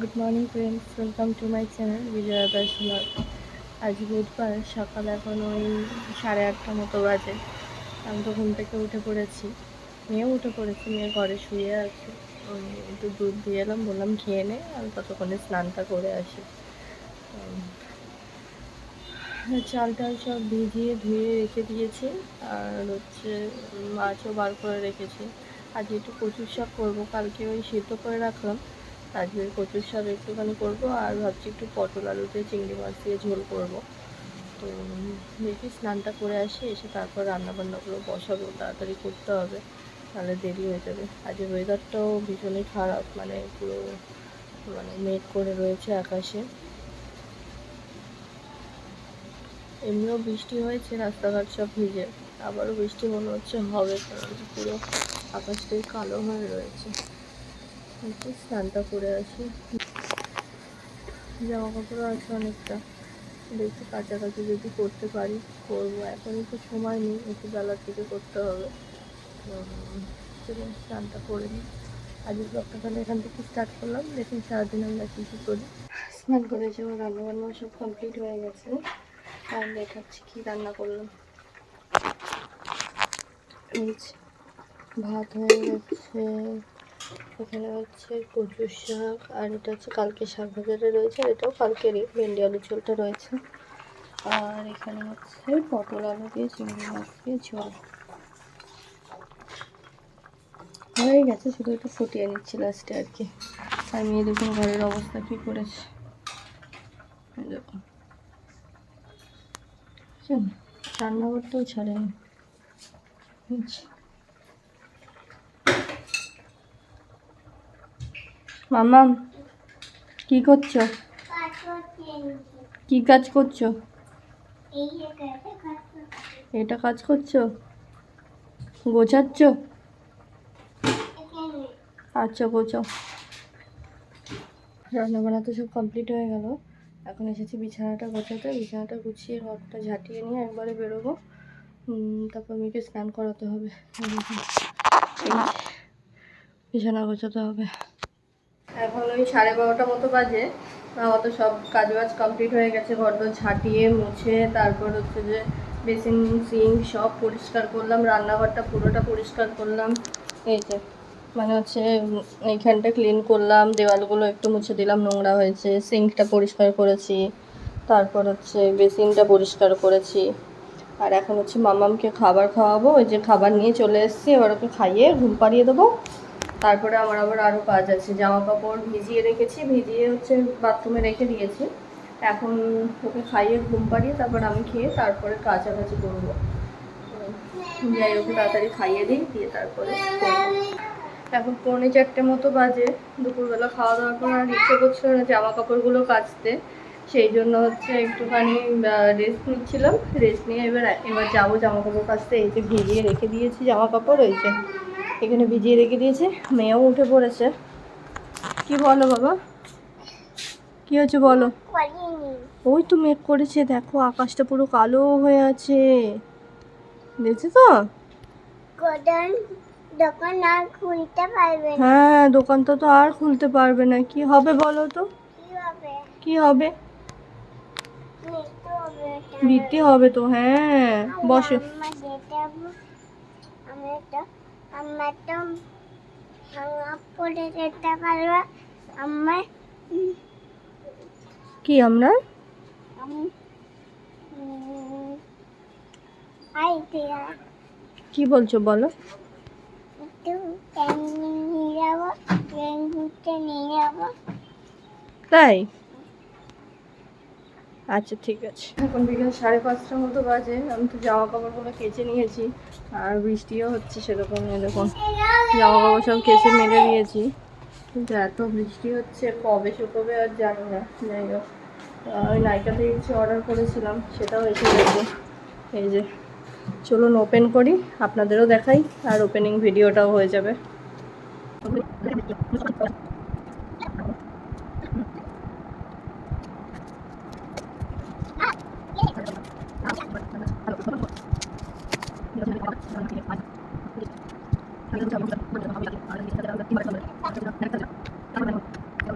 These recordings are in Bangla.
Good morning friends welcome to my channel Bijoya bachelor আজ বুধবার সকাল এখন ওই সাড়ে আটটা মতো বাজে। আমি তো ঘুম থেকে উঠে পড়েছি। মেয়েও উঠে পড়েছি, মেয়ে ঘরে শুয়ে আছে। ওই একটু দুধ দিয়ে এলাম, বললাম খেয়ে নে, আমি ততক্ষণে স্নানটা করে আসি। চাল টাল সব ভিজিয়ে ধুয়ে রেখে দিয়েছি, আর হচ্ছে মাছও বার করে রেখেছি। আজ একটু কচুর শাক করব, কালকে ওই সিদ্ধ করে রাখলাম। আজকে কচুর শাক একটুখানি করব আর ভাবছি একটু পটল আলু দিয়ে চিংড়ি মাছ দিয়ে ঝোল করব। তো দেখি স্নানটা করে আসি, এসে তারপর রান্নাবান্নাগুলো বসাবো, তাড়াতাড়ি করতে হবে, তাহলে দেরি হয়ে যাবে। আজ ওয়েদারটাও ভীষণই খারাপ মানে পুরো মানে মেঘ করে রয়েছে আকাশে। এমনিও বৃষ্টি হয়েছে, রাস্তাঘাট সব ভিজে, আবারও বৃষ্টি মনে হচ্ছে হবে, কারণ পুরো আকাশটাই কালো হয়ে রয়েছে। স্নানটা করে আসি। জামা কাপড়ও আছে অনেকটা। দেখি কাছাকাছি যদি করতে পারি, করব। এখনই তো সময় নেই, একটু বেলার থেকে করতে হবে। চলুন স্নানটা করে নিই। আজকের ব্লগটা তাহলে এখান থেকে স্টার্ট করলাম। দেখুন সারাদিন আমরা কী কী করি। স্নান করে রান্না বান্না সব কমপ্লিট হয়ে গেছে। আর দেখাচ্ছি কী রান্না করলাম। ভাত হয়ে গেছে। এখানে হচ্ছে কচুর শাক, আর এটা হচ্ছে কালকে শাক ভাজাটা রয়েছে, আর এটাও কালকেরই, ভেন্ডি আলু ঝোলটা রয়েছে। আর এখানে হচ্ছে পটল আলু দিয়ে, চিংড়ি মাছ দিয়ে ঝোল। হয়ে গেছে, শুধু একটু ফুটিয়ে নিচ্ছি লাস্টে আর কি। আর মেয়ে দেখুন ঘরের অবস্থা কী করেছে। দেখুন? রান্নাঘরটাও ছাড়েনি। মামাম, কি করছ? কি কাজ করছ? এটা কাজ করছ? গোছাচ্ছ? আচ্ছা গোছাও। রান্না বান্না তো সব কমপ্লিট হয়ে গেল। এখন এসেছি বিছানাটা গোছাতে। বিছানাটা গুছিয়ে ঘরটা ঝাঁটিয়ে নিয়ে একবারে বেরোবো। তারপর মেয়েকে স্নান করাতে হবে। বিছানা গোছাতে হবে। এখন ওই সাড়ে বারোটা মতো বাজে। আমার তো সব কাজ বাজ কমপ্লিট হয়ে গেছে ঘরটা ঝাঁটিয়ে মুছে, তারপর হচ্ছে যে বেসিন সিঙ্ক সব পরিষ্কার করলাম, রান্নাঘরটা পুরোটা পরিষ্কার করলাম। এই যে মানে হচ্ছে এইখানটা ক্লিন করলাম, দেওয়ালগুলো একটু মুছে দিলাম, নোংরা হয়েছে সিঙ্কটা পরিষ্কার করেছি, তারপর হচ্ছে বেসিনটা পরিষ্কার করেছি। আর এখন হচ্ছে মামামকে খাবার খাওয়াবো, ওই যে খাবার নিয়ে চলে এসেছি, এবার ওকে খাইয়ে ঘুম পাড়িয়ে দেবো। তারপরে আমার আবার আরও কাজ আছে। জামা কাপড় ভিজিয়ে রেখেছি, ভিজিয়ে হচ্ছে বাথরুমে রেখে দিয়েছি। এখন ওকে খাইয়ে ঘুম পাড়িয়ে তারপর আমি খেয়ে তারপরে কাছাকাছি করব। যাই ওকে তাড়াতাড়ি খাইয়ে দিই, দিয়ে তারপরে এখন পৌনে চারটে মতো বাজে, দুপুরবেলা খাওয়া দাওয়ার পর আর ইচ্ছে করছিল না জামা কাপড়গুলো কাচতে। সেই জন্য হচ্ছে একটুখানি রেস্ট নিচ্ছিলাম। রেস্ট নিয়ে এবার এবার যাব জামা কাপড় কাচতে। এই যে ভিজিয়ে রেখে দিয়েছি জামা কাপড় ওই যে এখানে ভিজিয়ে রেখে দিয়েছে মেয়েও উঠে পড়েছে। কি বলো বাবা? কি হচ্ছে বলো? ওই তো মেঘ করেছে দেখো আকাশটা পুরো কালো হয়ে আছে। দেখছ তো? গোডাউন দোকান আর খুলতে পারবে হ্যাঁ দোকানটা তো আর খুলতে পারবে না। কি হবে বলো তো? কি হবে। দিতে হবে? তো হ্যাঁ। বসো। আমরা তো ভাঙা পড়ে যেতে পারব আমার? কি আমরা কি বলছো বলো? নিয়ে যাব নিয়ে যাব তাই? আচ্ছা ঠিক আছে। এখন বিকেল সাড়ে পাঁচটার মতো বাজে, আমি তো জামা কাপড়গুলো কেচে নিয়েছি, আর বৃষ্টিও হচ্ছে সেরকম, এরকম। জামা কাপড় সব কেচে মেলে দিয়েছি কিন্তু এত বৃষ্টি হচ্ছে, কবে শুকোবে আর জানি না, যাই হোক। ওই নাইকা থেকে কিছু অর্ডার করেছিলাম, সেটাও এসে গেছে। এই যে, চলুন ওপেন করি, আপনাদেরও দেখাই, আর ওপেনিং ভিডিওটাও হয়ে যাবে।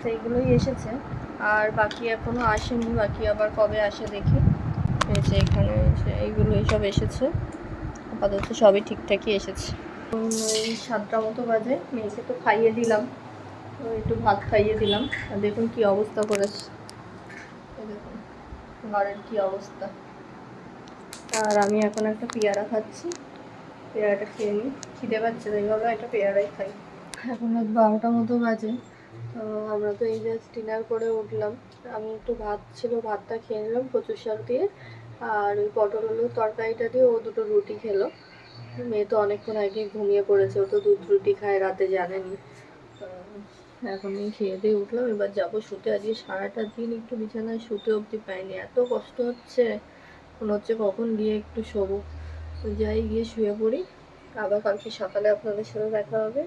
তো এইগুলোই এসেছে। আর বাকি এখনও আসেনি, বাকি আবার কবে আসে দেখি। যে এখানে এসে এইগুলো সব এসেছে। আপাতত সবই ঠিকঠাকই এসেছে। এই সাতটা মতো বাজে, মেয়েকে তো খাইয়ে দিলাম। একটু ভাত খাইয়ে দিলাম। আর দেখুন কি অবস্থা করেছে। দেখুন, ঘরের কি অবস্থা। আর আমি এখন একটা পেয়ারা খাচ্ছি। পেয়ারাটা খেয়ে নিই। খিদে পাচ্ছে তাই ভাবে একটা পেয়ারাই খাই। এখন রাত বারোটা মতো বাজে, তো আমরা তো এই জাস্ট ডিনার করে উঠলাম। আমি একটু ভাত ছিল, ভাতটা খেয়ে নিলাম কচু শাক দিয়ে, আর ওই পটল আলুর তরকারিটা দিয়ে ও দুটো রুটি খেলো। মেয়ে তো অনেকক্ষণ আগে ঘুমিয়ে পড়েছে, ও তো দুধ রুটি খায়, রাতে জানেনি। এখন এই খেয়ে দিয়ে উঠলাম, এবার যাব শুতে। আজকে সারাটা দিন একটু বিছানায় শুতে অবধি পাইনি, এত কষ্ট হচ্ছে। মনে হচ্ছে কখন গিয়ে একটু শোবো। তো যাই, গিয়ে শুয়ে পড়ি। আবার কালকে সকালে আপনাদের সাথে দেখা হবে।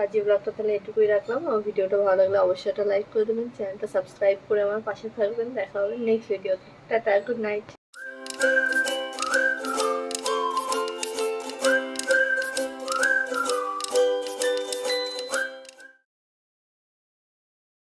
আজ যে ব্লগটা তাহলে এটুকুই রাখলাম। আমার ভিডিওটা ভালো লাগলে অবশ্যই একটা লাইক করে দেবেন। চ্যানেলটা সাবস্ক্রাইব করে আমার পাশে থাকবেন। দেখা হবে নেক্সট ভিডিওতে টাটা গুড নাইট